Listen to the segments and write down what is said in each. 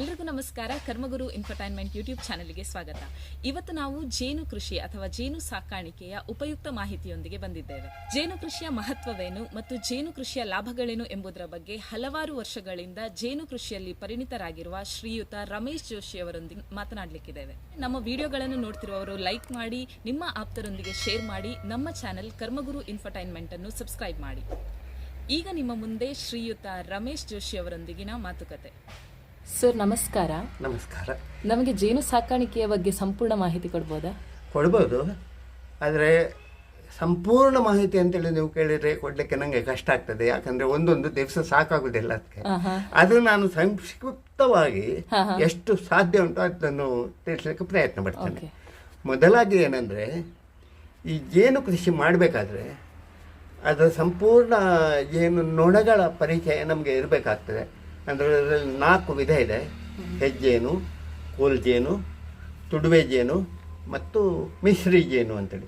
ಎಲ್ರಿಗೂ ನಮಸ್ಕಾರ. ಕರ್ಮಗುರು infotainment YouTube ಚಾನೆಲ್ಗೆ ಸ್ವಾಗತ. ಇವತ್ತು ನಾವು ಜೇನು ಕೃಷಿ ಅಥವಾ ಜೇನು ಸಾಕಾಣಿಕೆಯ ಉಪಯುಕ್ತ ಮಾಹಿತಿಯೊಂದಿಗೆ ಬಂದಿದ್ದೇವೆ. ಜೇನು ಕೃಷಿಯ ಮಹತ್ವವೇನು ಮತ್ತು ಜೇನು ಕೃಷಿಯ ಲಾಭಗಳೇನು ಎಂಬುದರ ಬಗ್ಗೆ ಹಲವಾರು ವರ್ಷಗಳಿಂದ ಜೇನು ಕೃಷಿಯಲ್ಲಿ ಪರಿಣಿತರಾಗಿರುವ ಶ್ರೀಯುತ ರಮೇಶ್ ಜೋಶಿ ಅವರೊಂದಿಗೆ ಮಾತನಾಡಲಿಕ್ಕಿದ್ದೇವೆ. ನಮ್ಮ ವಿಡಿಯೋಗಳನ್ನು ನೋಡ್ತಿರುವವರು ಲೈಕ್ ಮಾಡಿ, ನಿಮ್ಮ ಆಪ್ತರೊಂದಿಗೆ ಶೇರ್ ಮಾಡಿ, ನಮ್ಮ ಚಾನೆಲ್ ಕರ್ಮಗುರು ಇನ್ಫರ್ಟೈನ್ಮೆಂಟ್ ಅನ್ನು ಸಬ್ಸ್ಕ್ರೈಬ್ ಮಾಡಿ. ಈಗ ನಿಮ್ಮ ಮುಂದೆ ಶ್ರೀಯುತ ರಮೇಶ್ ಜೋಶಿ ಅವರೊಂದಿಗಿನ ಮಾತುಕತೆ. ಸರ್ ನಮಸ್ಕಾರ. ನಮಸ್ಕಾರ. ನಮಗೆ ಜೇನು ಸಾಕಾಣಿಕೆಯ ಬಗ್ಗೆ ಸಂಪೂರ್ಣ ಮಾಹಿತಿ ಕೊಡ್ಬೋದಾ? ಕೊಡ್ಬೋದು. ಆದರೆ ಸಂಪೂರ್ಣ ಮಾಹಿತಿ ಅಂತೇಳಿ ನೀವು ಕೇಳಿದರೆ ಕೊಡಲಿಕ್ಕೆ ನನಗೆ ಕಷ್ಟ ಆಗ್ತದೆ. ಯಾಕಂದ್ರೆ ಒಂದೊಂದು ದಿವಸ ಸಾಕಾಗುವುದಿಲ್ಲ ಅದಕ್ಕೆ. ಅದು ನಾನು ಸಂಕ್ಷಿಪ್ತವಾಗಿ ಎಷ್ಟು ಸಾಧ್ಯ ಉಂಟು ಅದನ್ನು ತಿಳಿಸ್ಲಿಕ್ಕೆ ಪ್ರಯತ್ನ ಪಡ್ತೇನೆ. ಮೊದಲಾಗಿ ಏನಂದರೆ ಈ ಜೇನು ಕೃಷಿ ಮಾಡಬೇಕಾದ್ರೆ ಅದರ ಸಂಪೂರ್ಣ ಜೇನು ನೊಣಗಳ ಪರಿಚಯ ನಮಗೆ ಇರಬೇಕಾಗ್ತದೆ. ಅದರಲ್ಲಿ ನಾಲ್ಕು ವಿಧ ಇದೆ. ಹೆಜ್ಜೇನು ಕೋಲ್ ಜೇನು ತುಡುವೆ ಜೇನು ಮತ್ತು ಮಿಶ್ರಿ ಜೇನು ಅಂತೇಳಿ.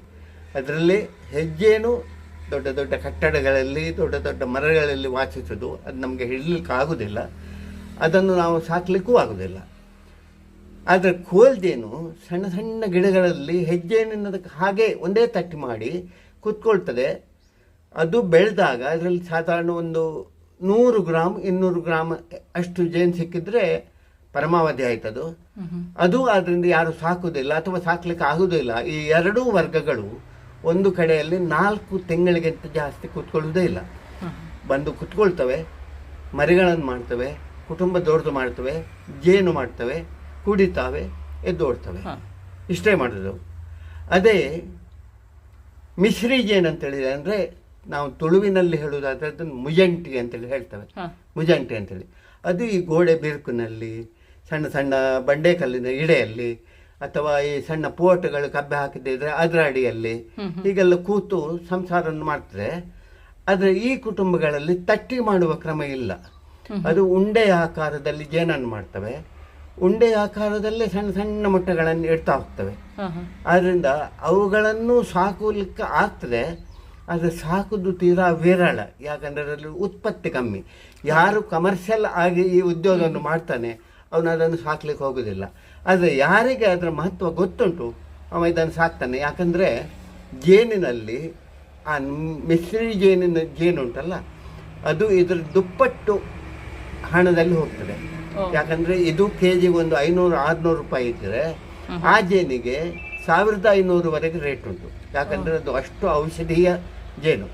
ಅದರಲ್ಲಿ ಹೆಜ್ಜೇನು ದೊಡ್ಡ ದೊಡ್ಡ ಕಟ್ಟಡಗಳಲ್ಲಿ ದೊಡ್ಡ ದೊಡ್ಡ ಮರಗಳಲ್ಲಿ ವಾಸಿಸೋದು ಅದು ನಮಗೆ ಹಿಡಲಿಕ್ಕೆ ಆಗೋದಿಲ್ಲ. ಅದನ್ನು ನಾವು ಸಾಕಲಿಕ್ಕೂ ಆಗೋದಿಲ್ಲ. ಆದರೆ ಕೋಲ್ಜೇನು ಸಣ್ಣ ಸಣ್ಣ ಗಿಡಗಳಲ್ಲಿ ಹೆಜ್ಜೇನಿನದಕ್ಕೆ ಹಾಗೆ ಒಂದೇ ತಟ್ಟಿ ಮಾಡಿ ಕುತ್ಕೊಳ್ತದೆ. ಅದು ಬೆಳೆದಾಗ ಅದರಲ್ಲಿ ಸಾಧಾರಣ ಒಂದು ನೂರು ಗ್ರಾಮ್ ಇನ್ನೂರು ಗ್ರಾಮ್ ಅಷ್ಟು ಜೇನು ಸಿಕ್ಕಿದ್ರೆ ಪರಮಾವಧಿ ಆಯ್ತದು. ಅದು ಅದರಿಂದ ಯಾರು ಸಾಕುವುದಿಲ್ಲ ಅಥವಾ ಸಾಕ್ಲಿಕ್ಕೆ ಆಗುವುದಿಲ್ಲ. ಈ ಎರಡೂ ವರ್ಗಗಳು ಒಂದು ಕಡೆಯಲ್ಲಿ ನಾಲ್ಕು ತಿಂಗಳಿಗಿಂತ ಜಾಸ್ತಿ ಕೂತ್ಕೊಳ್ಳೋದೇ ಇಲ್ಲ. ಬಂದು ಕುತ್ಕೊಳ್ತವೆ ಮರಿಗಳನ್ನು ಮಾಡ್ತವೆ ಕುಟುಂಬ ದೊಡ್ದು ಮಾಡ್ತವೆ ಜೇನು ಮಾಡ್ತವೆ ಕುಡಿತಾವೆ ಎದ್ದೋಡ್ತವೆ. ಇಷ್ಟೇ ಮಾಡೋದು. ಅದೇ ಮಿಶ್ರಿ ಜೇನು ಅಂತೇಳಿದೆ ಅಂದರೆ ನಾವು ತುಳುವಿನಲ್ಲಿ ಹೇಳುವುದಾದ್ರೆ ಅದನ್ನು ಮುಜಂಟಿ ಅಂತೇಳಿ ಹೇಳ್ತವೆ. ಮುಜಂಟಿ ಅಂತೇಳಿ. ಅದು ಈ ಗೋಡೆ ಬಿರುಕಿನಲ್ಲಿ ಸಣ್ಣ ಸಣ್ಣ ಬಂಡೆಕಲ್ಲಿನ ಇಡೆಯಲ್ಲಿ ಅಥವಾ ಈ ಸಣ್ಣ ಪೋಟಗಳು ಕಬ್ಬೆ ಹಾಕಿದ್ದಿದ್ರೆ ಅದರ ಅಡಿಯಲ್ಲಿ ಹೀಗೆಲ್ಲ ಕೂತು ಸಂಸಾರವನ್ನು ಮಾಡ್ತದೆ. ಆದರೆ ಈ ಕುಟುಂಬಗಳಲ್ಲಿ ತಟ್ಟಿ ಮಾಡುವ ಕ್ರಮ ಇಲ್ಲ. ಅದು ಉಂಡೆ ಆಕಾರದಲ್ಲಿ ಜೇನನ್ನು ಮಾಡ್ತವೆ. ಉಂಡೆ ಆಕಾರದಲ್ಲೇ ಸಣ್ಣ ಸಣ್ಣ ಮೊಟ್ಟೆಗಳನ್ನು ಇಡ್ತಾ ಹೋಗ್ತವೆ. ಆದ್ದರಿಂದ ಅವುಗಳನ್ನು ಸಾಕಲಿಕ್ಕೆ ಆಗ್ತದೆ. ಆದರೆ ಸಾಕುದು ತೀರಾ ವಿರಳ. ಯಾಕಂದರೆ ಅದರಲ್ಲಿ ಉತ್ಪತ್ತಿ ಕಮ್ಮಿ. ಯಾರು ಕಮರ್ಷಿಯಲ್ ಆಗಿ ಈ ಉದ್ಯೋಗವನ್ನು ಮಾಡ್ತಾನೆ ಅವನು ಅದನ್ನು ಸಾಕ್ಲಿಕ್ಕೆ ಹೋಗೋದಿಲ್ಲ. ಆದರೆ ಯಾರಿಗೆ ಅದರ ಮಹತ್ವ ಗೊತ್ತುಂಟು? ಅವ ಇದನ್ನು ಸಾಕ್ತಾನೆ. ಯಾಕಂದರೆ ಜೇನಿನಲ್ಲಿ ಆ ಮಿಶ್ರಿ ಜೇನಿನ ಜೇನುಂಟಲ್ಲ ಅದು ಇದರ ದುಪ್ಪಟ್ಟು ಹಣದಲ್ಲಿ ಹೋಗ್ತದೆ. ಯಾಕಂದರೆ ಇದು ಕೆ ಜಿಗೆ ಒಂದು ಐನೂರು ಆರುನೂರು ರೂಪಾಯಿ ಇದ್ದರೆ ಆ ಜೇನಿಗೆ ಸಾವಿರದ ಐನೂರುವರೆಗೆ ರೇಟ್ ಉಂಟು. ಯಾಕಂದರೆ ಅದು ಅಷ್ಟು ಔಷಧೀಯ ಜೇನು.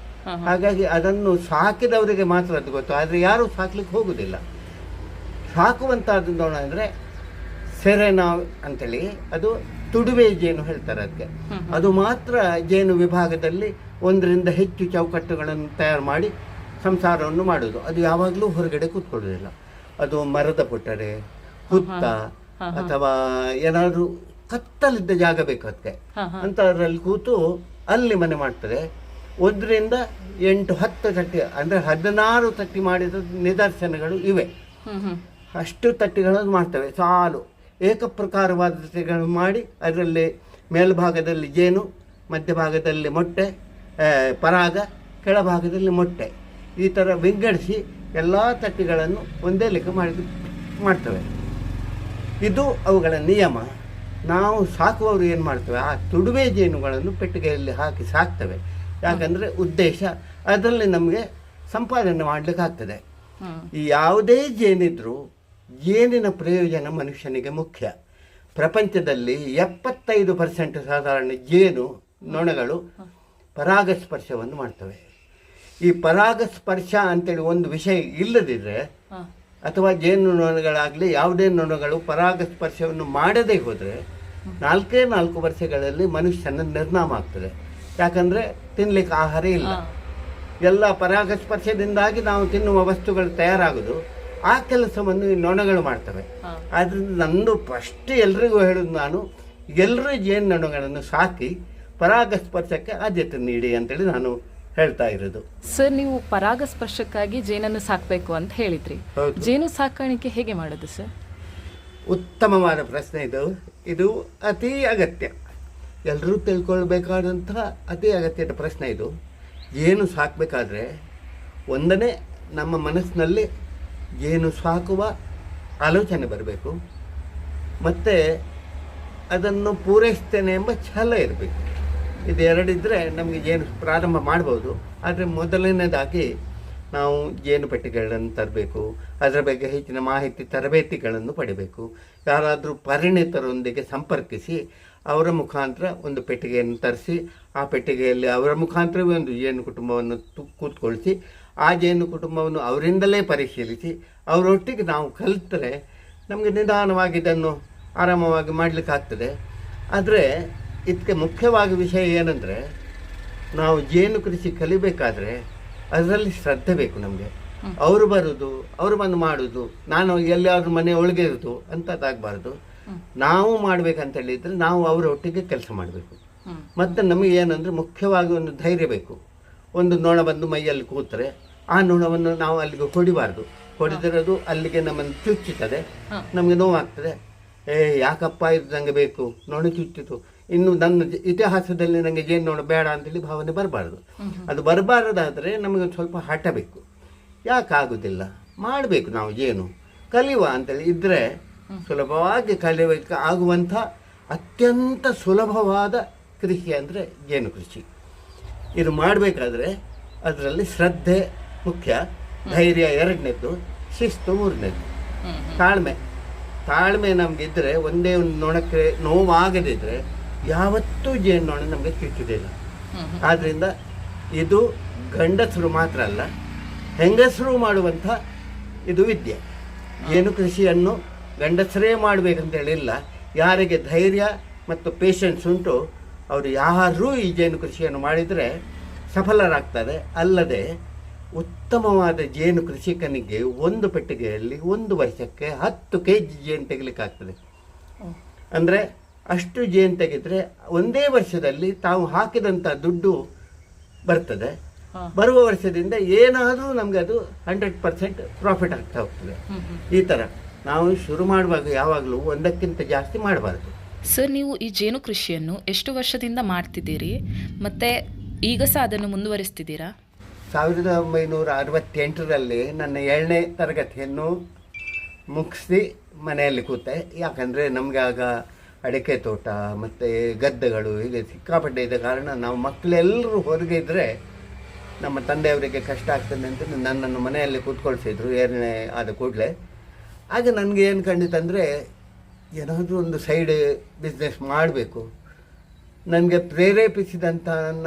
ಹಾಗಾಗಿ ಅದನ್ನು ಸಾಕಿದವರಿಗೆ ಮಾತ್ರ ಅದು ಗೊತ್ತು. ಆದರೆ ಯಾರು ಸಾಕ್ಲಿಕ್ಕೆ ಹೋಗುದಿಲ್ಲ. ಸಾಕುವಂಥದ್ದು ನೋಡ ಅಂದರೆ ಸೆರೆನಾ ಅಂತೇಳಿ ಅದು ತುಡುವೆ ಜೇನು ಹೇಳ್ತಾರೆ ಅದಕ್ಕೆ. ಅದು ಮಾತ್ರ ಜೇನು ವಿಭಾಗದಲ್ಲಿ ಒಂದರಿಂದ ಹೆಚ್ಚು ಚೌಕಟ್ಟುಗಳನ್ನು ತಯಾರು ಮಾಡಿ ಸಂಸಾರವನ್ನು ಮಾಡೋದು ಅದು ಯಾವಾಗಲೂ ಹೊರಗಡೆ ಕೂತ್ಕೊಳ್ಳೋದಿಲ್ಲ ಅದು ಮರದ ಪುಟ್ಟರೆ ಹುತ್ತ ಅಥವಾ ಏನಾದರೂ ಕತ್ತಲಿದ್ದ ಜಾಗ ಬೇಕು ಅದಕ್ಕೆ. ಅಂತ ಅದರಲ್ಲಿ ಕೂತು ಅಲ್ಲಿ ಮನೆ ಮಾಡ್ತದೆ ಒಂದರಿಂದ ಎಂಟು ಹತ್ತು ತಟ್ಟಿ ಅಂದರೆ ಹದಿನಾರು ತಟ್ಟಿ ಮಾಡಿದ ನಿದರ್ಶನಗಳು ಇವೆ. ಅಷ್ಟು ತಟ್ಟಿಗಳನ್ನು ಮಾಡ್ತವೆ. ಸಾಲು. ಏಕಪ್ರಕಾರವಾದ ತಟ್ಟಿಗಳನ್ನು ಮಾಡಿ ಅದರಲ್ಲಿ ಮೇಲ್ಭಾಗದಲ್ಲಿ ಜೇನು ಮಧ್ಯಭಾಗದಲ್ಲಿ ಮೊಟ್ಟೆ ಪರಾಗ ಕೆಳಭಾಗದಲ್ಲಿ ಮೊಟ್ಟೆ. ಈ ಥರ ವಿಂಗಡಿಸಿ ಎಲ್ಲ ತಟ್ಟಿಗಳನ್ನು ಒಂದೇ ಲೆಕ್ಕ ಮಾಡಿ ಮಾಡ್ತವೆ. ಇದು ಅವುಗಳ ನಿಯಮ. ನಾವು ಸಾಕುವವರು ಏನು ಮಾಡ್ತೇವೆ? ಆ ತುಡುವೆ ಜೇನುಗಳನ್ನು ಪೆಟ್ಟಿಗೆಯಲ್ಲಿ ಹಾಕಿ ಸಾಕ್ತವೆ. ಯಾಕಂದರೆ ಉದ್ದೇಶ ಅದರಲ್ಲಿ ನಮಗೆ ಸಂಪಾದನೆ ಮಾಡಲಿಕ್ಕೆ ಆಗ್ತದೆ ಈ ಯಾವುದೇ ಜೇನಿದ್ರೂ ಜೇನಿನ ಪ್ರಯೋಜನ ಮನುಷ್ಯನಿಗೆ ಮುಖ್ಯ. ಪ್ರಪಂಚದಲ್ಲಿ ಎಪ್ಪತ್ತೈದು ಪರ್ಸೆಂಟ್ ಸಾಧಾರಣ ಜೇನು ನೊಣಗಳು ಪರಾಗಸ್ಪರ್ಶವನ್ನು ಮಾಡ್ತವೆ. ಈ ಪರಾಗಸ್ಪರ್ಶ ಅಂತೇಳಿ ಒಂದು ವಿಷಯ ಇಲ್ಲದಿದ್ದರೆ ಅಥವಾ ಜೇನು ನೊಣಗಳಾಗಲಿ ಯಾವುದೇ ನೊಣಗಳು ಪರಾಗಸ್ಪರ್ಶವನ್ನು ಮಾಡದೇ ಹೋದರೆ ನಾಲ್ಕೇ ನಾಲ್ಕು ವರ್ಷಗಳಲ್ಲಿ ಮನುಷ್ಯನ ನಿರ್ನಾಮ ಆಗ್ತದೆ. ಯಾಕಂದರೆ ತಿನ್ಲಿಕ್ಕೆ ಆಹಾರ ಇಲ್ಲ. ಎಲ್ಲ ಪರಾಗಸ್ಪರ್ಶದಿಂದಾಗಿ ನಾವು ತಿನ್ನುವ ವಸ್ತುಗಳು ತಯಾರಾಗೋದು. ಆ ಕೆಲಸವನ್ನು ಈ ನೊಣಗಳು ಮಾಡ್ತವೆ. ಆದ್ರಿಂದ ನಂದು ಫಸ್ಟ್ ಎಲ್ರಿಗೂ ಹೇಳುದು ನಾನು ಎಲ್ಲರೂ ಜೇನು ನೊಣಗಳನ್ನು ಸಾಕಿ ಪರಾಗಸ್ಪರ್ಶಕ್ಕೆ ಆದ್ಯತೆ ನೀಡಿ ಅಂತೇಳಿ ನಾನು ಹೇಳ್ತಾ ಇರೋದು. ಸರ್ ನೀವು ಪರಾಗಸ್ಪರ್ಶಕ್ಕಾಗಿ ಜೇನನ್ನು ಸಾಕಬೇಕು ಅಂತ ಹೇಳಿದ್ರಿ. ಜೇನು ಸಾಕಾಣಿಕೆ ಹೇಗೆ ಮಾಡೋದು ಸರ್? ಉತ್ತಮವಾದ ಪ್ರಶ್ನೆ ಇದು. ಇದು ಅತಿ ಅಗತ್ಯ. ಎಲ್ಲರೂ ತಿಳ್ಕೊಳ್ಬೇಕಾದಂತಹ ಅತಿ ಅಗತ್ಯದ ಪ್ರಶ್ನೆ ಇದು. ಏನು ಸಾಕಬೇಕಾದ್ರೆ ಒಂದನೇ ನಮ್ಮ ಮನಸ್ಸಿನಲ್ಲಿ ಜೇನು ಸಾಕುವ ಆಲೋಚನೆ ಬರಬೇಕು. ಮತ್ತು ಅದನ್ನು ಪೂರೈಸ್ತೇನೆ ಎಂಬ ಛಲ ಇರಬೇಕು. ಇದು ಎರಡಿದ್ದರೆ ನಮಗೆ ಏನು ಪ್ರಾರಂಭ ಮಾಡ್ಬೋದು. ಆದರೆ ಮೊದಲನೇದಾಗಿ ನಾವು ಜೇನು ಪೆಟ್ಟಿಗೆಗಳನ್ನು ತರಬೇಕು. ಅದರ ಬಗ್ಗೆ ಹೆಚ್ಚಿನ ಮಾಹಿತಿ ತರಬೇತಿಗಳನ್ನು ಪಡಿಬೇಕು. ಯಾರಾದರೂ ಪರಿಣಿತರೊಂದಿಗೆ ಸಂಪರ್ಕಿಸಿ ಅವರ ಮುಖಾಂತರ ಒಂದು ಪೆಟ್ಟಿಗೆಯನ್ನು ತರಿಸಿ ಆ ಪೆಟ್ಟಿಗೆಯಲ್ಲಿ ಅವರ ಮುಖಾಂತರವೇ ಒಂದು ಜೇನು ಕುಟುಂಬವನ್ನು ಕೂತ್ಕೊಳಿಸಿ ಆ ಜೇನು ಕುಟುಂಬವನ್ನು ಅವರಿಂದಲೇ ಪರಿಶೀಲಿಸಿ ಅವರೊಟ್ಟಿಗೆ ನಾವು ಕಲಿತರೆ ನಮಗೆ ನಿಧಾನವಾಗಿ ಇದನ್ನು ಆರಾಮವಾಗಿ ಮಾಡಲಿಕ್ಕಾಗ್ತದೆ. ಆದರೆ ಇದಕ್ಕೆ ಮುಖ್ಯವಾಗಿ ವಿಷಯ ಏನಂದರೆ ನಾವು ಜೇನು ಕೃಷಿ ಕಲಿಬೇಕಾದ್ರೆ ಅದರಲ್ಲಿ ಶ್ರದ್ಧೆ ಬೇಕು ನಮಗೆ. ಅವರು ಬರೋದು ಅವರು ಬಂದು ಮಾಡೋದು ನಾನು ಎಲ್ಲಿಯಾದರೂ ಮನೆ ಒಳಗೆ ಇರೋದು ಅಂಥದ್ದಾಗಬಾರ್ದು. ನಾವು ಮಾಡ್ಬೇಕಂತ ಹೇಳಿದ್ರೆ ನಾವು ಅವರ ಒಟ್ಟಿಗೆ ಕೆಲಸ ಮಾಡಬೇಕು. ಮತ್ತು ನಮಗೆ ಏನಂದರೆ ಮುಖ್ಯವಾಗಿ ಒಂದು ಧೈರ್ಯ ಬೇಕು. ಒಂದು ನೊಣ ಬಂದು ಮೈಯಲ್ಲಿ ಕೂತ್ರೆ ಆ ನೊಣವನ್ನು ನಾವು ಅಲ್ಲಿಗೆ ಹೊಡಿಬಾರ್ದು. ಅದು ಅಲ್ಲಿಗೆ ನಮ್ಮನ್ನು ಚುಚ್ಚುತ್ತದೆ ನಮಗೆ ನೋವಾಗ್ತದೆ. ಏ ಯಾಕಪ್ಪ ಇದು ನನಗೆ ಬೇಕು? ನೋಣ ಚುಚ್ಚಿತು. ಇನ್ನು ನನ್ನ ಇತಿಹಾಸದಲ್ಲಿ ನನಗೆ ಏನು ನೋಡ ಬೇಡ ಅಂತೇಳಿ ಭಾವನೆ ಬರಬಾರ್ದು. ಅದು ಬರಬಾರದಾದರೆ ನಮಗೆ ಸ್ವಲ್ಪ ಹಠ ಬೇಕು. ಯಾಕಾಗೋದಿಲ್ಲ? ಮಾಡಬೇಕು ನಾವು ಏನು? ಕಲಿಯುವ ಅಂತೇಳಿ ಇದ್ದರೆ ಸುಲಭವಾಗಿ ಕಲಿಯಬೇಕು ಆಗುವಂಥ ಅತ್ಯಂತ ಸುಲಭವಾದ ಕೃಷಿ ಅಂದರೆ ಜೇನು ಕೃಷಿ. ಇದು ಮಾಡಬೇಕಾದ್ರೆ ಅದರಲ್ಲಿ ಶ್ರದ್ಧೆ ಮುಖ್ಯ. ಧೈರ್ಯ ಎರಡನೇದ್ದು, ಶಿಸ್ತು ಮೂರನೇದ್ದು. ತಾಳ್ಮೆ. ತಾಳ್ಮೆ ನಮಗಿದ್ದರೆ ಒಂದೇ ಒಂದು ನೊಣಕ್ಕೆ ನೋವಾಗದಿದ್ದರೆ ಯಾವತ್ತೂ ಜೇನು ನೊಣ ನಮಗೆ ಚುಚ್ಚುವುದಿಲ್ಲ ಆದ್ದರಿಂದ ಇದು ಗಂಡಸರು ಮಾತ್ರ ಅಲ್ಲ, ಹೆಂಗಸರು ಮಾಡುವಂಥ ಇದು ವಿದ್ಯೆ. ಜೇನು ಕೃಷಿಯನ್ನು ಗಂಡಸರೇ ಮಾಡಬೇಕಂತ ಹೇಳಿಲ್ಲ ಯಾರಿಗೆ ಧೈರ್ಯ ಮತ್ತು ಪೇಷನ್ಸ್ ಉಂಟು ಅವರು ಯಾರೂ ಈ ಜೇನು ಕೃಷಿಯನ್ನು ಮಾಡಿದರೆ ಸಫಲರಾಗ್ತಾರೆ. ಅಲ್ಲದೆ ಉತ್ತಮವಾದ ಜೇನು ಕೃಷಿಕನಿಗೆ ಒಂದು ಪೆಟ್ಟಿಗೆಯಲ್ಲಿ ಒಂದು ವರ್ಷಕ್ಕೆ ಹತ್ತು ಕೆ ಜಿ ಜೇನು ತೆಗಿಲಿಕ್ಕಾಗ್ತದೆ. ಅಂದರೆ ಅಷ್ಟು ಜೇನು ತೆಗೆದರೆ ಒಂದೇ ವರ್ಷದಲ್ಲಿ ತಾವು ಹಾಕಿದಂಥ ದುಡ್ಡು ಬರ್ತದೆ. ಬರುವ ವರ್ಷದಿಂದ ಏನಾದರೂ ನಮಗೆ ಅದು ಹಂಡ್ರೆಡ್ ಪರ್ಸೆಂಟ್ ಪ್ರಾಫಿಟ್ ಆಗ್ತಾ ಹೋಗ್ತದೆ. ಈ ಥರ ನಾವು ಶುರು ಮಾಡುವಾಗ ಯಾವಾಗಲೂ ಒಂದಕ್ಕಿಂತ ಜಾಸ್ತಿ ಮಾಡಬಾರ್ದು. ಸರ್ ನೀವು ಈ ಜೇನು ಕೃಷಿಯನ್ನು ಎಷ್ಟು ವರ್ಷದಿಂದ ಮಾಡ್ತಿದ್ದೀರಿ? ಮತ್ತೆ ಈಗ ಸಹ ಅದನ್ನು ಮುಂದುವರಿಸ್ತಿದ್ದೀರಾ? ಸಾವಿರದ ಒಂಬೈನೂರ ಅರವತ್ತೆಂಟರಲ್ಲಿ ನನ್ನ ಏಳನೇ ತರಗತಿಯನ್ನು ಮುಗಿಸಿ ಮನೆಯಲ್ಲಿ ಕೂತೆ. ಯಾಕಂದರೆ ನಮಗೆ ಆಗ ಅಡಿಕೆ ತೋಟ ಮತ್ತು ಗದ್ದೆಗಳು ಹೀಗೆ ಸಿಕ್ಕಾಪಟ್ಟೆ ಇದ್ದ ಕಾರಣ ನಾವು ಮಕ್ಕಳೆಲ್ಲರೂ ಹೊರಗೆ ಇದ್ದರೆ ನಮ್ಮ ತಂದೆಯವರಿಗೆ ಕಷ್ಟ ಆಗ್ತದೆ ಅಂತ ನನ್ನನ್ನು ಮನೆಯಲ್ಲಿ ಕೂತ್ಕೊಳ್ಸಿದ್ರು ಏಳನೇ ಆದ ಕೂಡಲೇ. ಆಗ ನನಗೆ ಏನು ಕಂಡಿತಂದರೆ ಏನಾದರೂ ಒಂದು ಸೈಡ್ ಬಿಸ್ನೆಸ್ ಮಾಡಬೇಕು. ನನಗೆ ಪ್ರೇರೇಪಿಸಿದಂಥ ನನ್ನ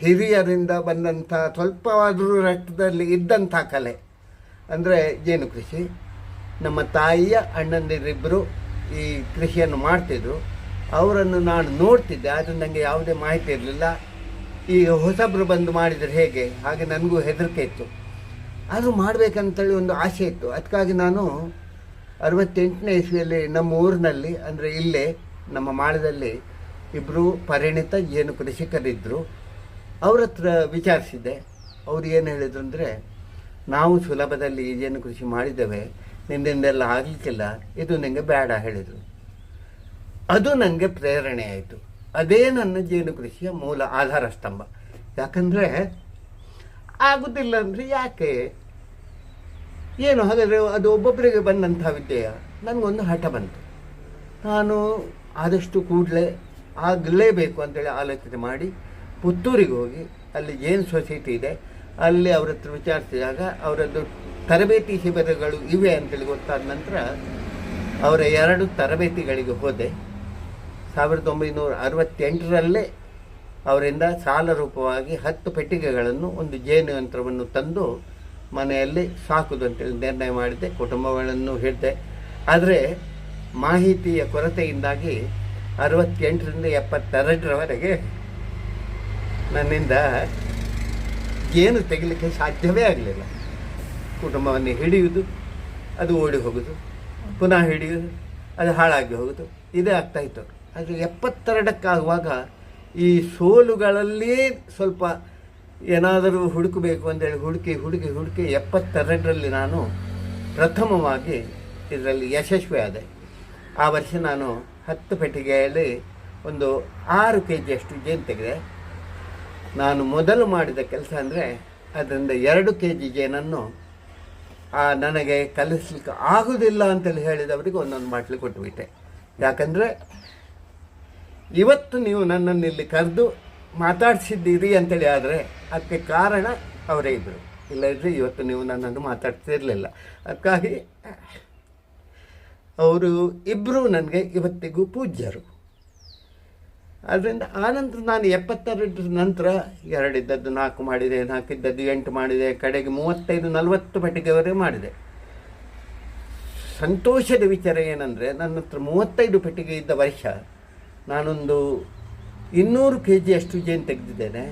ಹಿರಿಯರಿಂದ ಬಂದಂಥ ಸ್ವಲ್ಪವಾದರೂ ರಕ್ತದಲ್ಲಿ ಇದ್ದಂಥ ಕಲೆ. ಅಂದರೆ ಜೇನು ಕೃಷಿ? ನಮ್ಮ ತಾಯಿಯ ಅಣ್ಣಂದಿರಿಬ್ಬರು ಈ ಕೃಷಿಯನ್ನು ಮಾಡ್ತಿದ್ರು. ಅವರನ್ನು ನಾನು ನೋಡ್ತಿದ್ದೆ, ಆದರೆ ನನಗೆ ಯಾವುದೇ ಮಾಹಿತಿ ಇರಲಿಲ್ಲ. ಈಗ ಹೊಸಬ್ರು ಬಂದು ಮಾಡಿದರೆ ಹೇಗೆ? ಹಾಗೆ ನನಗೂ ಹೆದರಿಕೆ ಇತ್ತು. ಆದರೂ ಮಾಡಬೇಕಂತೇಳಿ ಒಂದು ಆಸೆ ಇತ್ತು. ಅದಕ್ಕಾಗಿ ನಾನು ಅರವತ್ತೆಂಟನೇ ಇಸ್ವಿಯಲ್ಲಿ ನಮ್ಮ ಊರಿನಲ್ಲಿ, ಅಂದರೆ ಇಲ್ಲೇ, ನಮ್ಮ ಮಾಳದಲ್ಲಿ ಇಬ್ಬರು ಪರಿಣಿತ ಜೇನು ಕೃಷಿಕರಿದ್ದರು ಅವ್ರ ಹತ್ರ ವಿಚಾರಿಸಿದ್ದೆ. ಅವ್ರು ಏನು ಹೇಳಿದ್ರು ಅಂದರೆ, ನಾವು ಸುಲಭದಲ್ಲಿ ಜೇನು ಕೃಷಿ ಮಾಡಿದ್ದೇವೆ ನಿನ್ನಿಂದೆಲ್ಲ ಆಗಲಿಕ್ಕಿಲ್ಲ, ಇದು ನನಗೆ ಬೇಡ ಹೇಳಿದರು. ಅದು ನನಗೆ ಪ್ರೇರಣೆ ಆಯಿತು. ಅದೇ ನನ್ನ ಜೇನು ಕೃಷಿಯ ಮೂಲ ಆಧಾರ ಸ್ತಂಭ. ಯಾಕಂದರೆ ಆಗುತ್ತಿಲ್ಲ ಅಂದರೆ ಯಾಕೆ? ಏನು ಹಾಗಾದರೆ ಅದು ಒಬ್ಬೊಬ್ಬರಿಗೆ ಬಂದಂತಹ ವಿದ್ಯೆಯ ನನಗೊಂದು ಹಠ ಬಂತು. ನಾನು ಆದಷ್ಟು ಕೂಡಲೇ ಆಗಲೇಬೇಕು ಅಂತೇಳಿ ಆಲೋಚನೆ ಮಾಡಿ ಪುತ್ತೂರಿಗೆ ಹೋಗಿ ಅಲ್ಲಿ ಏನು ಸೊಸೈಟಿ ಇದೆ, ಅಲ್ಲಿ ಅವ್ರ ಹತ್ರ ವಿಚಾರಿಸಿದಾಗ ಅವರದ್ದು ತರಬೇತಿ ಶಿಬಿರಗಳು ಇವೆ ಅಂತೇಳಿ ಗೊತ್ತಾದ ನಂತರ ಅವರ ಎರಡು ತರಬೇತಿಗಳಿಗೆ ಹೋದೆ. ಸಾವಿರದ ಒಂಬೈನೂರ ಅರವತ್ತೆಂಟರಲ್ಲೇ ಅವರಿಂದ ಸಾಲ ರೂಪವಾಗಿ ಹತ್ತು ಪೆಟ್ಟಿಗೆಗಳನ್ನು ಒಂದು ಜೇನು ಯಂತ್ರವನ್ನು ತಂದು ಮನೆಯಲ್ಲಿ ಸಾಕುದು ಅಂತೇಳಿ ನಿರ್ಣಯ ಮಾಡಿದೆ, ಕುಟುಂಬಗಳನ್ನು ಹಿಡಿದೆ. ಆದರೆ ಮಾಹಿತಿಯ ಕೊರತೆಯಿಂದಾಗಿ ಅರವತ್ತೆಂಟರಿಂದ ಎಪ್ಪತ್ತೆರಡರವರೆಗೆ ನನ್ನಿಂದ ಜೇನು ತೆಗಿಲಿಕ್ಕೆ ಸಾಧ್ಯವೇ ಆಗಲಿಲ್ಲ. ಕುಟುಂಬವನ್ನು ಹಿಡಿಯುವುದು, ಅದು ಓಡಿ ಹೋಗುದು ಪುನಃ ಹಿಡಿಯುವುದು, ಅದು ಹಾಳಾಗಿ ಹೋಗುದು ಇದೇ ಆಗ್ತಾಯಿತ್ತು ಆದರೆ ಎಪ್ಪತ್ತೆರಡಕ್ಕಾಗುವಾಗ ಈ ಸೋಲುಗಳಲ್ಲಿ ಸ್ವಲ್ಪ ಏನಾದರೂ ಹುಡುಕಬೇಕು ಅಂತೇಳಿ ಹುಡುಕಿ ಹುಡುಕಿ ಹುಡುಕಿ ಎಪ್ಪತ್ತೆರಡರಲ್ಲಿ ನಾನು ಪ್ರಥಮವಾಗಿ ಇದರಲ್ಲಿ ಯಶಸ್ವಿ ಆದೆ. ಆ ವರ್ಷ ನಾನು ಹತ್ತು ಪೆಟ್ಟಿಗೆಯಲ್ಲಿ ಒಂದು ಆರು ಕೆ ಜಿಯಷ್ಟು ಜೇನು ತೆಗೆದೆ. ನಾನು ಮೊದಲು ಮಾಡಿದ ಕೆಲಸ ಅಂದರೆ ಅದರಿಂದ ಎರಡು ಕೆ ಜಿ ಜೇನನ್ನು, ಆ, ನನಗೆ ಕಲಿಸ್ಲಿಕ್ಕೆ ಆಗೋದಿಲ್ಲ ಅಂತೇಳಿ ಹೇಳಿದವರಿಗೆ ಒಂದೊಂದು ಬಾಟ್ಲಿ ಕೊಟ್ಟುಬಿಟ್ಟೆ ಯಾಕಂದರೆ ಇವತ್ತು ನೀವು ನನ್ನನ್ನು ಇಲ್ಲಿ ಕರೆದು ಮಾತಾಡಿಸಿದ್ದೀರಿ ಅಂತೇಳಿ ಆದರೆ ಅದಕ್ಕೆ ಕಾರಣ ಅವರೇ ಇದ್ದರು ಇಲ್ಲದಿದ್ದರೆ ಇವತ್ತು ನೀವು ನನ್ನನ್ನು ಮಾತಾಡ್ತಿರಲಿಲ್ಲ. ಅದಕ್ಕಾಗಿ ಅವರು ಇಬ್ಬರು ನನಗೆ ಇವತ್ತಿಗೂ ಪೂಜ್ಯರು. ಅದರಿಂದ ಆನಂತರ ನಾನು ಎಪ್ಪತ್ತೆರಡರ ನಂತರ ಎರಡಿದ್ದದ್ದು ನಾಲ್ಕು ಮಾಡಿದೆ, ನಾಲ್ಕಿದ್ದದ್ದು ಎಂಟು ಮಾಡಿದೆ, ಕಡೆಗೆ ಮೂವತ್ತೈದು, ನಲವತ್ತು ಪೆಟ್ಟಿಗೆವರೆಗೆ ಮಾಡಿದೆ. ಸಂತೋಷದ ವಿಚಾರ ಏನಂದರೆ ನನ್ನ ಹತ್ರ ಮೂವತ್ತೈದು ಪೆಟ್ಟಿಗೆ ಇದ್ದ ವರ್ಷ ನಾನೊಂದು ಇನ್ನೂರು ಕೆ ಜಿಯಷ್ಟು ಜೇನು ತೆಗೆದಿದ್ದೇನೆ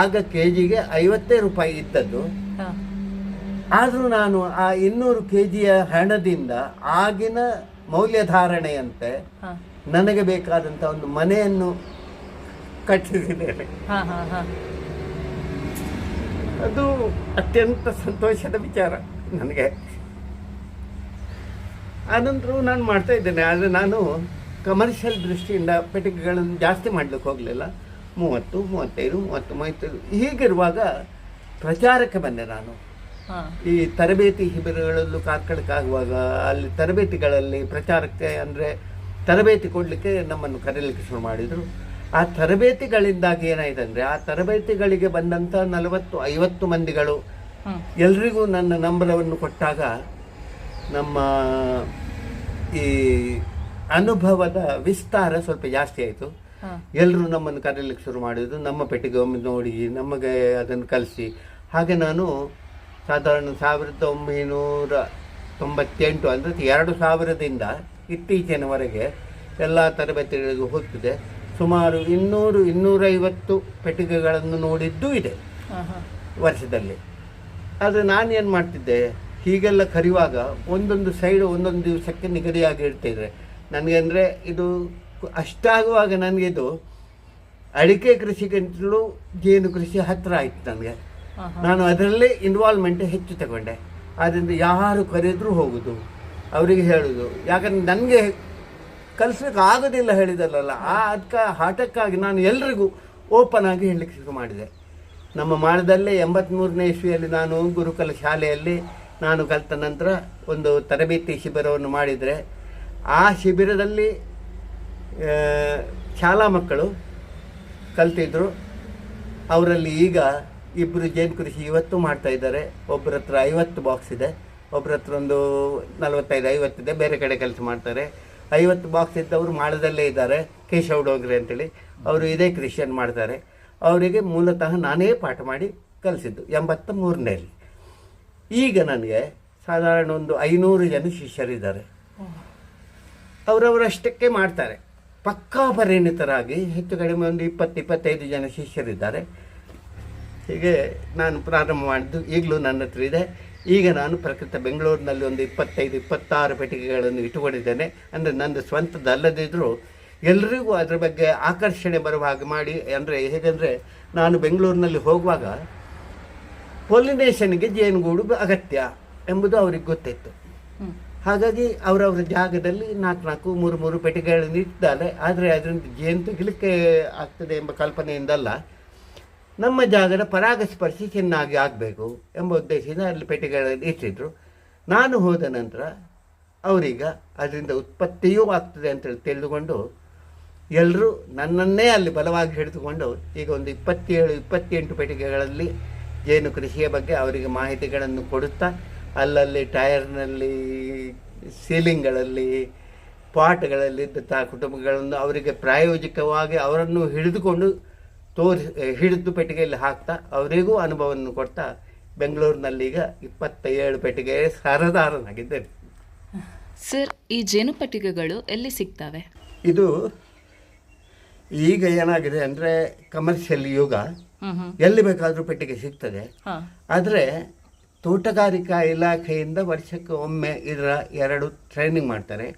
ಆಗ ಕೆ ಜಿಗೆ ಐವತ್ತೇ ರೂಪಾಯಿ ಇದ್ದದ್ದು. ಆದರೂ ನಾನು ಆ ಇನ್ನೂರು ಕೆ ಜಿಯ ಹಣದಿಂದ ಆಗಿನ ಮೌಲ್ಯಧಾರಣೆಯಂತೆ. ನನಗೆ ಬೇಕಾದಂಥ ಒಂದು ಮನೆಯನ್ನು ಕಟ್ಟಿಸಿದ್ದೇನೆ. ಅದು ಅತ್ಯಂತ ಸಂತೋಷದ ವಿಚಾರ ನನಗೆ ಆನಂತರವೂ ನಾನು ಮಾಡ್ತಾ ಇದ್ದೇನೆ ಆದರೆ ನಾನು ಕಮರ್ಷಿಯಲ್ ದೃಷ್ಟಿಯಿಂದ ಪೆಟ್ಟಿಗೆಗಳನ್ನು ಜಾಸ್ತಿ ಮಾಡಲಿಕ್ಕೆ ಹೋಗಲಿಲ್ಲ ಮೂವತ್ತು ಮೂವತ್ತೈದು ಮೂವತ್ತು ಮೂವತ್ತೈದು ಹೀಗಿರುವಾಗ ಪ್ರಚಾರಕ್ಕೆ ಬಂದೆ ನಾನು. ಈ ತರಬೇತಿ ಶಿಬಿರಗಳಲ್ಲೂ ಕಾರ್ಕಳಕ್ಕಾಗುವಾಗ ಅಲ್ಲಿ ತರಬೇತಿಗಳಲ್ಲಿ ಪ್ರಚಾರಕ್ಕೆ ಅಂದರೆ ತರಬೇತಿ ಕೊಡಲಿಕ್ಕೆ ನಮ್ಮನ್ನು ಕರೆಯಲಿಕ್ಕೆ ಶುರು ಮಾಡಿದರು ಆ ತರಬೇತಿಗಳಿಂದಾಗಿ ಏನಾಯಿತು ಅಂದರೆ ಆ ತರಬೇತಿಗಳಿಗೆ ಬಂದಂಥ ನಲವತ್ತು ಐವತ್ತು ಮಂದಿಗಳು. ಎಲ್ರಿಗೂ ನನ್ನ ನಂಬರವನ್ನು ಕೊಟ್ಟಾಗ ನಮ್ಮ ಈ ಅನುಭವದ ವಿಸ್ತಾರ ಸ್ವಲ್ಪ ಜಾಸ್ತಿ ಆಯಿತು. ಎಲ್ಲರೂ ನಮ್ಮನ್ನು ಕರೀಲಿಕ್ಕೆ ಶುರು ಮಾಡಿದ್ರು. ನಮ್ಮ ಪೆಟ್ಟಿಗೆ ಒಮ್ಮೆ ನೋಡಿ ನಮಗೆ ಅದನ್ನು ಕಲಿಸಿ. ಹಾಗೆ ನಾನು ಸಾಧಾರಣ ಸಾವಿರದ ಒಂಬೈನೂರ ತೊಂಬತ್ತೆಂಟು ಅಂದರೆ ಎರಡು ಸಾವಿರದಿಂದ ಇತ್ತೀಚಿನವರೆಗೆ ಎಲ್ಲ ತರಬೇತಿಗಳಿಗೂ ಹೋಗ್ತಿದೆ. ಸುಮಾರು ಇನ್ನೂರು ಇನ್ನೂರೈವತ್ತು ಪೆಟ್ಟಿಗೆಗಳನ್ನು ನೋಡಿದ್ದೂ ಇದೆ. ವರ್ಷದಲ್ಲಿ. ಆದರೆ ನಾನು ಏನು ಮಾಡ್ತಿದ್ದೆ? ಹೀಗೆಲ್ಲ ಕರೆಯುವಾಗ ಒಂದೊಂದು ಸೈಡ್ ಒಂದೊಂದು ದಿವಸಕ್ಕೆ ನಿಗದಿಯಾಗಿ ಇಡ್ತಿದ್ರೆ. ನನಗೆ ಅಂದರೆ ಇದು ಅಷ್ಟಾಗುವಾಗ ನನಗಿದು ಅಡಿಕೆ ಕೃಷಿಗಿಂತಲೂ ಜೇನು ಕೃಷಿ ಹತ್ತಿರ ಆಯಿತು ನನಗೆ. ನಾನು ಅದರಲ್ಲೇ ಇನ್ವಾಲ್ವ್ಮೆಂಟ್ ಹೆಚ್ಚು ತಗೊಂಡೆ. ಆದ್ದರಿಂದ ಯಾರು ಕರೆದರೂ ಹೋಗುದು. ಅವರಿಗೆ ಹೇಳೋದು. ಯಾಕಂದ್ರೆ ನನಗೆ ಕಲಿಸ್ಲಿಕ್ಕೆ ಆಗೋದಿಲ್ಲ ಹೇಳಿದಲ್ಲ ಆ ಅದಕ್ಕೆ ಹಠಕ್ಕಾಗಿ ನಾನು ಎಲ್ರಿಗೂ ಓಪನ್ ಆಗಿ ಹೇಳಲಿಕ್ಕೆ ಶುರು ಮಾಡಿದೆ. ನಮ್ಮ ಮಾಡದಲ್ಲೇ ಎಂಬತ್ತ್ಮೂರನೇ ಇಸ್ವಿಯಲ್ಲಿ ನಾನು ಗುರುಕುಲ ಶಾಲೆಯಲ್ಲಿ ನಾನು ಕಲಿತ ನಂತರ ಒಂದು ತರಬೇತಿ ಶಿಬಿರವನ್ನು ಮಾಡಿದರೆ ಆ ಶಿಬಿರದಲ್ಲಿ ಶಾಲಾ ಮಕ್ಕಳು ಕಲ್ತಿದ್ರು. ಅವರಲ್ಲಿ ಈಗ ಇಬ್ಬರು ಜೇನು ಕೃಷಿ ಇವತ್ತು ಮಾಡ್ತಾ ಇದ್ದಾರೆ. ಒಬ್ಬರ ಹತ್ರ ಐವತ್ತು ಬಾಕ್ಸ್ ಇದೆ. ಒಬ್ಬರ ಹತ್ರ ಒಂದು ನಲವತ್ತೈದು ಐವತ್ತಿದೆ ಬೇರೆ ಕಡೆ ಕೆಲಸ ಮಾಡ್ತಾರೆ. ಐವತ್ತು ಬಾಕ್ಸ್ ಇದ್ದವರು ಮಾಡದಲ್ಲೇ ಇದ್ದಾರೆ. ಕೇಶವ್ ಡೋಗ್ರೆ ಅಂತೇಳಿ. ಅವರು ಇದೇ ಕೃಷಿಯನ್ನು ಮಾಡ್ತಾರೆ. ಅವರಿಗೆ ಮೂಲತಃ ನಾನೇ ಪಾಠ ಮಾಡಿ ಕಲಿಸಿದ್ದು ಎಂಬತ್ತ ಮೂರನೇಲಿ ಈಗ ನನಗೆ ಸಾಧಾರಣ ಒಂದು ಐನೂರು ಜನ ಶಿಷ್ಯರಿದ್ದಾರೆ. ಅವರವರಷ್ಟಕ್ಕೆ ಮಾಡ್ತಾರೆ. ಪಕ್ಕಾ ಪರಿಣಿತರಾಗಿ ಹೆಚ್ಚು ಕಡಿಮೆ ಒಂದು ಇಪ್ಪತ್ತು, ಇಪ್ಪತ್ತೈದು ಜನ ಶಿಷ್ಯರಿದ್ದಾರೆ. ಹೀಗೆ ನಾನು ಪ್ರಾರಂಭ ಮಾಡಿದ್ದು. ಈಗಲೂ ನನ್ನ ಹತ್ರ ಇದೆ. ಈಗ ನಾನು ಪ್ರಕೃತ ಬೆಂಗಳೂರಿನಲ್ಲಿ ಒಂದು ಇಪ್ಪತ್ತೈದು, ಇಪ್ಪತ್ತಾರು ಪೆಟ್ಟಿಗೆಗಳನ್ನು ಇಟ್ಟುಕೊಂಡಿದ್ದೇನೆ. ಅಂದರೆ ನನ್ನ ಸ್ವಂತದಲ್ಲದಿದ್ದರೂ ಎಲ್ಲರಿಗೂ ಅದರ ಬಗ್ಗೆ ಆಕರ್ಷಣೆ ಬರುವ ಹಾಗೆ ಮಾಡಿ, ಅಂದರೆ ಹೇಗೆಂದರೆ ನಾನು ಬೆಂಗಳೂರಿನಲ್ಲಿ ಹೋಗುವಾಗ ಪೊಲಿನೇಷನ್ಗೆ ಜೇನುಗೂಡು ಅಗತ್ಯ ಎಂಬುದು ಅವ್ರಿಗೆ ಗೊತ್ತಿತ್ತು. ಹಾಗಾಗಿ ಅವರವರ ಜಾಗದಲ್ಲಿ ನಾಲ್ಕು ನಾಲ್ಕು, ಮೂರು ಮೂರು ಪೆಟ್ಟಿಗೆಗಳನ್ನು ಇಟ್ಟಿದ್ದಾರೆ ಆದರೆ ಅದರಿಂದ ಜೇನು ತೆಗಿಲಿಕ್ಕೆ ಆಗ್ತದೆ ಎಂಬ ಕಲ್ಪನೆಯಿಂದಲ್ಲ ನಮ್ಮ ಜಾಗದ ಪರಾಗಸ್ಪರ್ಶಿ ಚೆನ್ನಾಗಿ ಆಗಬೇಕು ಎಂಬ ಉದ್ದೇಶದಿಂದ ಅಲ್ಲಿ ಪೆಟ್ಟಿಗೆಗಳನ್ನು ಇಟ್ಟಿದ್ದರು ನಾನು ಹೋದ ನಂತರ ಅವರೀಗ ಅದರಿಂದ ಉತ್ಪತ್ತಿಯೂ ಆಗ್ತದೆ ಅಂತೇಳಿ ತಿಳಿದುಕೊಂಡು ಎಲ್ಲರೂ ನನ್ನನ್ನೇ ಅಲ್ಲಿ ಬಲವಾಗಿ ಹಿಡಿದುಕೊಂಡು ಈಗ ಒಂದು ಇಪ್ಪತ್ತೇಳು, ಇಪ್ಪತ್ತೆಂಟು ಪೆಟ್ಟಿಗೆಗಳಲ್ಲಿ ಜೇನು ಕೃಷಿಯ ಬಗ್ಗೆ ಅವರಿಗೆ ಮಾಹಿತಿಗಳನ್ನು ಕೊಡುತ್ತಾ ಅಲ್ಲಲ್ಲಿ ಟೈರ್ನಲ್ಲಿ ಸೀಲಿಂಗ್ಗಳಲ್ಲಿ ಪಾಟ್ಗಳಲ್ಲಿ ಇದ್ದಂತಹ ಕುಟುಂಬಗಳನ್ನು ಅವರಿಗೆ ಪ್ರಾಯೋಜಿಕವಾಗಿ ಅವರನ್ನು ಹಿಡಿದುಕೊಂಡು ತೋರಿಸಿ ಹಿಡಿದು ಪೆಟ್ಟಿಗೆಯಲ್ಲಿ ಹಾಕ್ತಾ ಅವರಿಗೂ ಅನುಭವವನ್ನು ಕೊಡ್ತಾ ಬೆಂಗಳೂರಿನಲ್ಲಿ ಈಗ ಇಪ್ಪತ್ತ ಏಳು ಪೆಟ್ಟಿಗೆ ಸರದಾರನಾಗಿದ್ದೇನೆ. ಸರ್ ಈ ಜೇನು ಪೆಟ್ಟಿಗೆಗಳು ಎಲ್ಲಿ ಸಿಗ್ತವೆ? ಇದು ಈಗ ಏನಾಗಿದೆ ಅಂದರೆ ಕಮರ್ಷಿಯಲ್ ಯುಗ. ಎಲ್ಲಿ ಬೇಕಾದರೂ ಪೆಟ್ಟಿಗೆ ಸಿಗ್ತದೆ. ಆದರೆ ತೋಟಗಾರಿಕಾ ಇಲಾಖೆಯಿಂದ ವರ್ಷಕ್ಕೆ ಒಮ್ಮೆ ಇದರ ಎರಡು ಟ್ರೈನಿಂಗ್ ಮಾಡ್ತಾರೆ.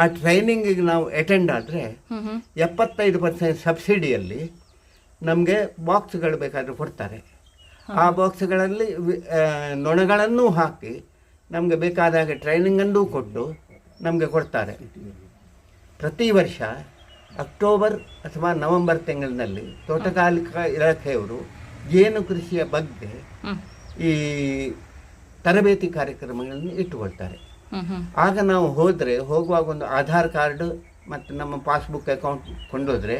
ಆ ಟ್ರೈನಿಂಗಿಗೆ ನಾವು ಅಟೆಂಡ್ ಆದರೆ ಎಪ್ಪತ್ತೈದು ಪರ್ಸೆಂಟ್ ಸಬ್ಸಿಡಿಯಲ್ಲಿ ನಮಗೆ ಬಾಕ್ಸ್ಗಳು ಬೇಕಾದರೆ ಕೊಡ್ತಾರೆ. ಆ ಬಾಕ್ಸ್ಗಳಲ್ಲಿ ನೊಣಗಳನ್ನೂ ಹಾಕಿ ನಮಗೆ ಬೇಕಾದಾಗ ಟ್ರೈನಿಂಗನ್ನು ಕೊಟ್ಟು ನಮಗೆ ಕೊಡ್ತಾರೆ. ಪ್ರತಿ ವರ್ಷ ಅಕ್ಟೋಬರ್ ಅಥವಾ ನವೆಂಬರ್ ತಿಂಗಳಿನಲ್ಲಿ ತೋಟಗಾರಿಕಾ ಇಲಾಖೆಯವರು ಜೇನು ಕೃಷಿಯ ಬಗ್ಗೆ ಈ ತರಬೇತಿ ಕಾರ್ಯಕ್ರಮಗಳನ್ನು ಇಟ್ಟುಕೊಳ್ತಾರೆ. ಆಗ ನಾವು ಹೋದರೆ ಹೋಗುವಾಗ ಒಂದು ಆಧಾರ್ ಕಾರ್ಡ್ ಮತ್ತು ನಮ್ಮ ಪಾಸ್ಬುಕ್ ಅಕೌಂಟ್ ಕೊಂಡೋದ್ರೆ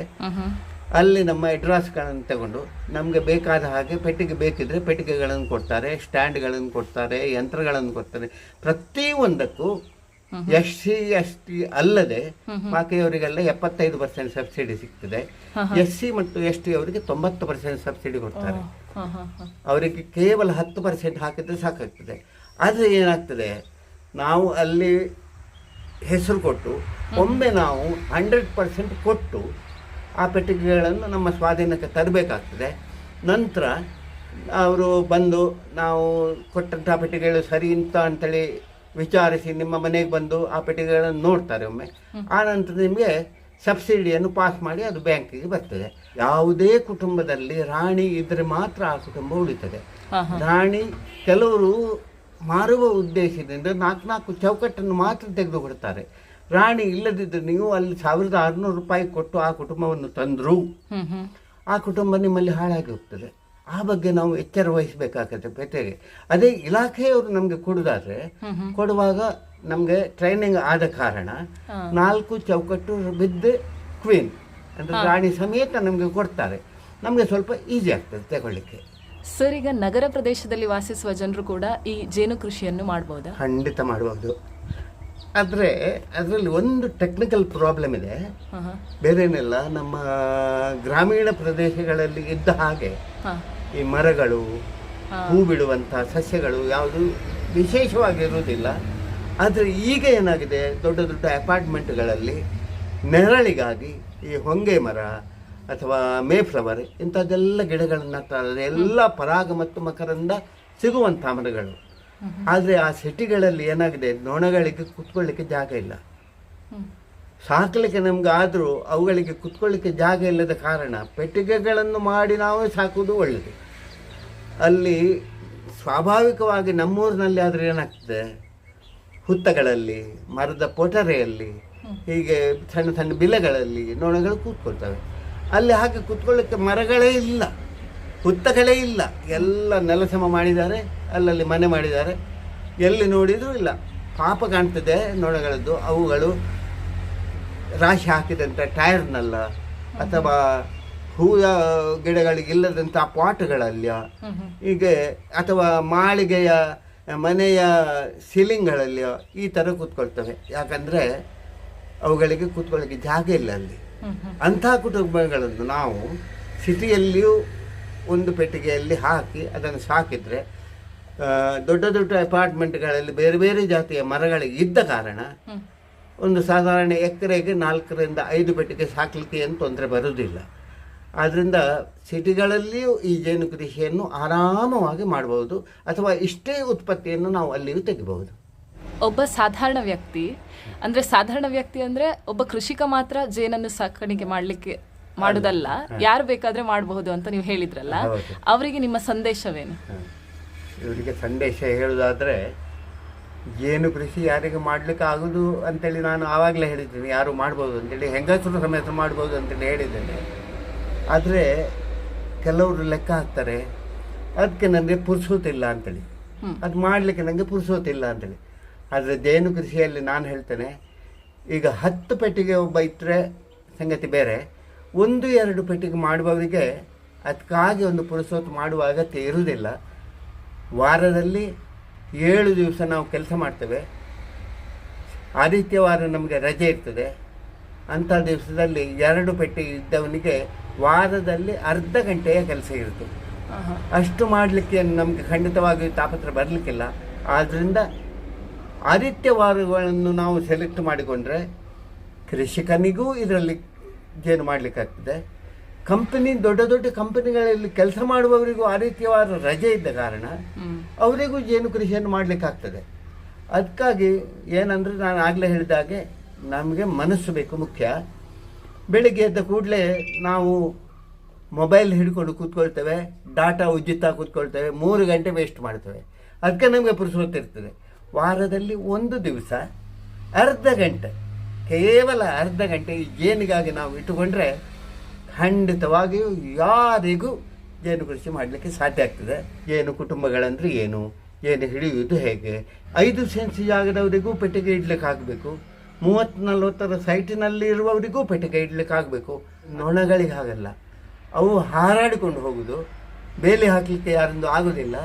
ಅಲ್ಲಿ ನಮ್ಮ ಅಡ್ರೆಸ್ಗಳನ್ನು ತಗೊಂಡು ನಮಗೆ ಬೇಕಾದ ಹಾಗೆ ಪೆಟ್ಟಿಗೆ ಬೇಕಿದ್ರೆ ಪೆಟ್ಟಿಗೆಗಳನ್ನು ಕೊಡ್ತಾರೆ ಸ್ಟ್ಯಾಂಡ್ಗಳನ್ನು ಕೊಡ್ತಾರೆ ಯಂತ್ರಗಳನ್ನು ಕೊಡ್ತಾರೆ. ಪ್ರತಿಯೊಂದಕ್ಕೂ ಎಸ್ ಸಿ ಎಸ್ ಟಿ ಅಲ್ಲದೆ ಬಾಕಿಯವರಿಗೆಲ್ಲ ಎಪ್ಪತ್ತೈದು ಪರ್ಸೆಂಟ್ ಸಬ್ಸಿಡಿ ಸಿಗ್ತದೆ. ಎಸ್ ಸಿ ಮತ್ತು ಎಸ್ ಟಿ ಅವರಿಗೆ ತೊಂಬತ್ತು ಪರ್ಸೆಂಟ್ ಸಬ್ಸಿಡಿ ಕೊಡ್ತಾರೆ. ಅವರಿಗೆ ಕೇವಲ ಹತ್ತು ಪರ್ಸೆಂಟ್ ಹಾಕಿದ್ರೆ ಸಾಕಾಗ್ತದೆ. ಆದರೆ ಏನಾಗ್ತದೆ ನಾವು ಅಲ್ಲಿ ಹೆಸರು ಕೊಟ್ಟು ಒಮ್ಮೆ ನಾವು ಹಂಡ್ರೆಡ್ ಪರ್ಸೆಂಟ್ ಕೊಟ್ಟು ಆ ಪೆಟ್ಟಿಗೆಗಳನ್ನು ನಮ್ಮ ಸ್ವಾಧೀನಕ್ಕೆ ತರಬೇಕಾಗ್ತದೆ. ನಂತರ ಅವರು ಬಂದು ನಾವು ಕೊಟ್ಟಂಥ ಪೆಟ್ಟಿಗೆಗಳು ಸರಿ ಅಂತ ಅಂತೇಳಿ ವಿಚಾರಿಸಿ ನಿಮ್ಮ ಮನೆಗೆ ಬಂದು ಆ ಪೆಟ್ಟಿಗೆಗಳನ್ನು ನೋಡ್ತಾರೆ ಒಮ್ಮೆ. ಆ ನಂತರ ನಿಮಗೆ ಸಬ್ಸಿಡಿಯನ್ನು ಪಾಸ್ ಮಾಡಿ ಅದು ಬ್ಯಾಂಕಿಗೆ ಬರ್ತದೆ. ಯಾವುದೇ ಕುಟುಂಬದಲ್ಲಿ ರಾಣಿ ಇದ್ದರೆ ಮಾತ್ರ ಆ ಕುಟುಂಬ ಉಳಿತದೆ. ರಾಣಿ ಕೆಲವರು ಮಾರುವ ಉದ್ದೇಶದಿಂದ ನಾಲ್ಕು ನಾಲ್ಕು ಚೌಕಟ್ಟನ್ನು ಮಾತ್ರ ತೆಗೆದುಕೊಡ್ತಾರೆ ರಾಣಿ ಇಲ್ಲದಿದ್ದರೆ ನೀವು ಅಲ್ಲಿ ಸಾವಿರದ ಆರುನೂರು ರೂಪಾಯಿ ಕೊಟ್ಟು ಆ ಕುಟುಂಬವನ್ನು ತಂದರೂ. ಆ ಕುಟುಂಬ ನಿಮ್ಮಲ್ಲಿ ಹಾಳಾಗಿ ಹೋಗ್ತದೆ. ಆ ಬಗ್ಗೆ ನಾವು ಎಚ್ಚರ ವಹಿಸಬೇಕಾಗತ್ತೆ ಪೆಟ್ಟಿಗೆ ಅದೇ ಇಲಾಖೆಯವರು ನಮಗೆ ಕೊಡೋದಾದರೆ ಕೊಡುವಾಗ ನಮಗೆ ಟ್ರೈನಿಂಗ್ ಆದ ಕಾರಣ ನಾಲ್ಕು ಚೌಕಟ್ಟು ಬಿದ್ದು ಕ್ವೀನ್ ಅಂದರೆ ರಾಣಿ ಸಮೇತ ನಮಗೆ ಕೊಡ್ತಾರೆ. ನಮಗೆ ಸ್ವಲ್ಪ ಈಸಿ ಆಗ್ತದೆ ತಗೊಳ್ಳಿಕ್ಕೆ. ಸರ್ ಈಗ ನಗರ ಪ್ರದೇಶದಲ್ಲಿ ವಾಸಿಸುವ ಜನರು ಕೂಡ ಈ ಜೇನು ಕೃಷಿಯನ್ನು ಮಾಡಬಹುದು ಖಂಡಿತ ಮಾಡಬಹುದು ಆದರೆ ಅದರಲ್ಲಿ ಒಂದು ಟೆಕ್ನಿಕಲ್ ಪ್ರಾಬ್ಲಮ್ ಇದೆ. ಬೇರೇನಿಲ್ಲ ನಮ್ಮ ಗ್ರಾಮೀಣ ಪ್ರದೇಶಗಳಲ್ಲಿ ಇದ್ದ ಹಾಗೆ ಈ ಮರಗಳು ಹೂ. ಬಿಡುವಂಥ ಸಸ್ಯಗಳು ಯಾವುದು ವಿಶೇಷವಾಗಿರುವುದಿಲ್ಲ. ಆದರೆ ಈಗ ಏನಾಗಿದೆ ದೊಡ್ಡ ದೊಡ್ಡ ಅಪಾರ್ಟ್ಮೆಂಟ್ಗಳಲ್ಲಿ ನೆರಳಿಗಾಗಿ ಈ ಹೊಂಗೆ ಮರ ಅಥವಾ ಮೇ ಫ್ಲವರ್ ಇಂಥದ್ದೆಲ್ಲ ಗಿಡಗಳನ್ನು ಹಾಕ್ತಾರೆ ಎಲ್ಲ ಪರಾಗ ಮತ್ತು ಮಕರಂದ ಸಿಗುವಂಥ ಮರಗಳು. ಆದರೆ ಆ ಸಿಟಿಗಳಲ್ಲಿ ಏನಾಗಿದೆ ನೊಣಗಳಿಗೆ ಕುತ್ಕೊಳ್ಳಿಕ್ಕೆ ಜಾಗ ಇಲ್ಲ. ಸಾಕಲಿಕ್ಕೆ ನಮ್ಗೆ ಆದರೂ ಅವುಗಳಿಗೆ ಕುತ್ಕೊಳ್ಳಿಕ್ಕೆ ಜಾಗ ಇಲ್ಲದ ಕಾರಣ ಪೆಟ್ಟಿಗೆಗಳನ್ನು ಮಾಡಿ ನಾವು ಸಾಕುವುದು ಒಳ್ಳೆಯದು ಅಲ್ಲಿ ಸ್ವಾಭಾವಿಕವಾಗಿ ನಮ್ಮೂರಿನಲ್ಲಿ ಆದರೆ ಏನಾಗ್ತದೆ ಹುತ್ತಗಳಲ್ಲಿ ಮರದ ಪೊಟರೆಯಲ್ಲಿ ಹೀಗೆ ಸಣ್ಣ ಸಣ್ಣ ಬಿಲಗಳಲ್ಲಿ ನೊಣಗಳು ಕೂತ್ಕೊಳ್ತವೆ. ಅಲ್ಲಿ ಹಾಗೆ ಕೂತ್ಕೊಳ್ಳೋಕ್ಕೆ ಮರಗಳೇ ಇಲ್ಲ ಹುತ್ತಗಳೇ ಇಲ್ಲ. ಎಲ್ಲ ನೆಲಸಮ ಮಾಡಿದ್ದಾರೆ ಅಲ್ಲಲ್ಲಿ ಮನೆ ಮಾಡಿದ್ದಾರೆ. ಎಲ್ಲಿ ನೋಡಿದರೂ ಇಲ್ಲ. ಪಾಪ ಕಾಣ್ತದೆ ನೊಣಗಳದ್ದು ಅವುಗಳು ರಾಶಿ ಹಾಕಿದಂಥ ಟೈರ್ನಲ್ಲ ಅಥವಾ ಹೂವ ಗಿಡಗಳಿಗೆ ಇಲ್ಲದಂಥ ಪಾಟ್ಗಳಲ್ಲಿ. ಹೀಗೆ ಅಥವಾ ಮಾಳಿಗೆಯ ಮನೆಯ ಸೀಲಿಂಗ್ಗಳಲ್ಲಿ ಈ ಥರ ಕೂತ್ಕೊಳ್ತವೆ. ಯಾಕಂದರೆ ಅವುಗಳಿಗೆ ಕೂತ್ಕೊಳ್ಳೋಕ್ಕೆ ಜಾಗ ಇಲ್ಲ ಅಲ್ಲಿ. ಅಂಥ ಕುಟುಂಬಗಳನ್ನು ನಾವು ಸಿಟಿಯಲ್ಲಿಯೂ ಒಂದು ಪೆಟ್ಟಿಗೆಯಲ್ಲಿ ಹಾಕಿ ಅದನ್ನು ಸಾಕಿದರೆ ದೊಡ್ಡ ದೊಡ್ಡ ಅಪಾರ್ಟ್ಮೆಂಟ್ಗಳಲ್ಲಿ ಬೇರೆ ಬೇರೆ ಜಾತಿಯ ಮರಗಳಿಗೆ ಇದ್ದ ಕಾರಣ ಒಂದು ಸಾಧಾರಣ ಎಕರೆಗೆ ನಾಲ್ಕರಿಂದ ಐದು ಪೆಟ್ಟಿಗೆ ಸಾಕಲಿಕ್ಕೆ ಏನು ತೊಂದರೆ ಬರುವುದಿಲ್ಲ. ಆದ್ದರಿಂದ ಸಿಟಿಗಳಲ್ಲಿಯೂ ಈ ಜೇನು ಕೃಷಿಯನ್ನು ಆರಾಮವಾಗಿ ಮಾಡಬಹುದು ಅಥವಾ ಇಷ್ಟೇ ಉತ್ಪತ್ತಿಯನ್ನು ನಾವು ಅಲ್ಲಿಯೂ ತೆಗಿಬಹುದು. ಒಬ್ಬ ಸಾಧಾರಣ ವ್ಯಕ್ತಿ ಅಂದ್ರೆ ಸಾಧಾರಣ ವ್ಯಕ್ತಿ ಅಂದ್ರೆ ಒಬ್ಬ ಕೃಷಿಕ ಮಾತ್ರ ಜೇನನ್ನು ಸಾಕಾಣಿಕೆ ಮಾಡಲಿಕ್ಕೆ ಮಾಡುದಲ್ಲ ಯಾರು ಬೇಕಾದ್ರೆ ಮಾಡಬಹುದು ಅಂತ ನೀವು ಹೇಳಿದ್ರಲ್ಲ ಅವರಿಗೆ ನಿಮ್ಮ ಸಂದೇಶವೇನು? ಇವರಿಗೆ ಸಂದೇಶ ಹೇಳುದಾದ್ರೆ ಜೇನು ಕೃಷಿ ಯಾರಿಗೆ ಮಾಡಲಿಕ್ಕೆ ಆಗೋದು ಅಂತೇಳಿ ನಾನು ಆವಾಗಲೇ ಹೇಳಿದ್ದೀನಿ ಯಾರು ಮಾಡ್ಬೋದು ಅಂತೇಳಿ ಹೆಂಗಸರು ಸಮೇತ ಮಾಡ್ಬೋದು ಅಂತೇಳಿ ಹೇಳಿದ್ದೇನೆ. ಆದರೆ ಕೆಲವರು ಲೆಕ್ಕ ಹಾಕ್ತಾರೆ ಅದಕ್ಕೆ ನನಗೆ ಪುರುಸೋತಿಲ್ಲ ಅಂತೇಳಿ. ಅದು ಮಾಡಲಿಕ್ಕೆ ನನಗೆ ಪುರುಸೋತಿಲ್ಲ ಅಂತೇಳಿ. ಆದರೆ ಜೇನು ಕೃಷಿಯಲ್ಲಿ ನಾನು ಹೇಳ್ತೇನೆ ಈಗ ಹತ್ತು ಪೆಟ್ಟಿಗೆ ಒಬ್ಬ ಇಟ್ಟರೆ ಸಂಗತಿ ಬೇರೆ. ಒಂದು ಎರಡು ಪೆಟ್ಟಿಗೆ ಮಾಡುವವರಿಗೆ ಅದಕ್ಕಾಗಿ ಒಂದು ಪುರುಸೋತ್ ಮಾಡುವ ಅಗತ್ಯ ಇರುವುದಿಲ್ಲ. ವಾರದಲ್ಲಿ ಏಳು ದಿವಸ ನಾವು ಕೆಲಸ ಮಾಡ್ತೇವೆ. ಆದಿತ್ಯವಾರ ನಮಗೆ ರಜೆ ಇರ್ತದೆ. ಅಂಥ ದಿವಸದಲ್ಲಿ ಎರಡು ಪೆಟ್ಟಿ ಇದ್ದವನಿಗೆ ವಾರದಲ್ಲಿ ಅರ್ಧ ಗಂಟೆಯ ಕೆಲಸ ಇರುತ್ತೆ. ಅಷ್ಟು ಮಾಡಲಿಕ್ಕೆ ನಮಗೆ ಖಂಡಿತವಾಗಿ ತಾಪತ್ರ ಬರಲಿಕ್ಕಿಲ್ಲ. ಆದ್ದರಿಂದ ಆದಿತ್ಯವಾರಗಳನ್ನು ನಾವು ಸೆಲೆಕ್ಟ್ ಮಾಡಿಕೊಂಡ್ರೆ ಕೃಷಿಕನಿಗೂ ಇದರಲ್ಲಿ ಜೇನು ಮಾಡಲಿಕ್ಕಾಗ್ತದೆ. ಕಂಪನಿ ದೊಡ್ಡ ದೊಡ್ಡ ಕಂಪನಿಗಳಲ್ಲಿ ಕೆಲಸ ಮಾಡುವವರಿಗೂ ಆದಿತ್ಯವಾರ ರಜೆ ಇದ್ದ ಕಾರಣ ಅವರಿಗೂ ಜೇನು ಕೃಷಿಯನ್ನು ಮಾಡಲಿಕ್ಕಾಗ್ತದೆ. ಅದಕ್ಕಾಗಿ ಏನಂದರೆ ನಾನು ಆಗಲೇ ಹೇಳಿದ ಹಾಗೆ ನಮಗೆ ಮನಸ್ಸು ಬೇಕು ಮುಖ್ಯ. ಬೆಳಿಗ್ಗೆ ಎದ್ದ ಕೂಡಲೇ ನಾವು ಮೊಬೈಲ್ ಹಿಡ್ಕೊಂಡು ಕೂತ್ಕೊಳ್ತೇವೆ, ಡಾಟಾ ಉಜ್ಜುತ್ತಾ ಕೂತ್ಕೊಳ್ತೇವೆ, ಮೂರು ಗಂಟೆ ವೇಸ್ಟ್ ಮಾಡ್ತೇವೆ. ಅದಕ್ಕೆ ನಮಗೆ ಪುರುಸೊತ್ತಿರ್ತದೆ ವಾರದಲ್ಲಿ ಒಂದು ದಿವಸ, ಅರ್ಧ ಗಂಟೆ, ಕೇವಲ ಅರ್ಧ ಗಂಟೆ ಜೇನಿಗಾಗಿ ನಾವು ಇಟ್ಟುಕೊಂಡ್ರೆ ಖಂಡಿತವಾಗಿಯೂ ಯಾರಿಗೂ ಜೇನು ಕೃಷಿ ಮಾಡಲಿಕ್ಕೆ ಸಾಧ್ಯ ಆಗ್ತದೆ. ಜೇನು ಕುಟುಂಬಗಳಂದ್ರೆ ಏನು? ಏನು ಹಿಡಿಯುವುದು ಹೇಗೆ? ಐದು ಸೆನ್ಸ್ ಜಾಗದವರಿಗೂ ಪೆಟ್ಟಿಗೆ ಇಡ್ಲಿಕ್ಕೆ ಆಗಬೇಕು ಮೂವತ್ತು ನಲ್ವತ್ತರ ಸೈಟಿನಲ್ಲಿ ಇರುವವರಿಗೂ ಪೆಟ್ಟಿಗೆ ಇಡ್ಲಿಕ್ಕೆ ಆಗಬೇಕು. ನೊಣಗಳಿಗೆ ಹಾಗಲ್ಲ. ಅವು ಹಾರಾಡಿಕೊಂಡು ಹೋಗುದು. ಬೇಲಿ ಹಾಕಲಿಕ್ಕೆ ಯಾರಿಂದು ಆಗೋದಿಲ್ಲ.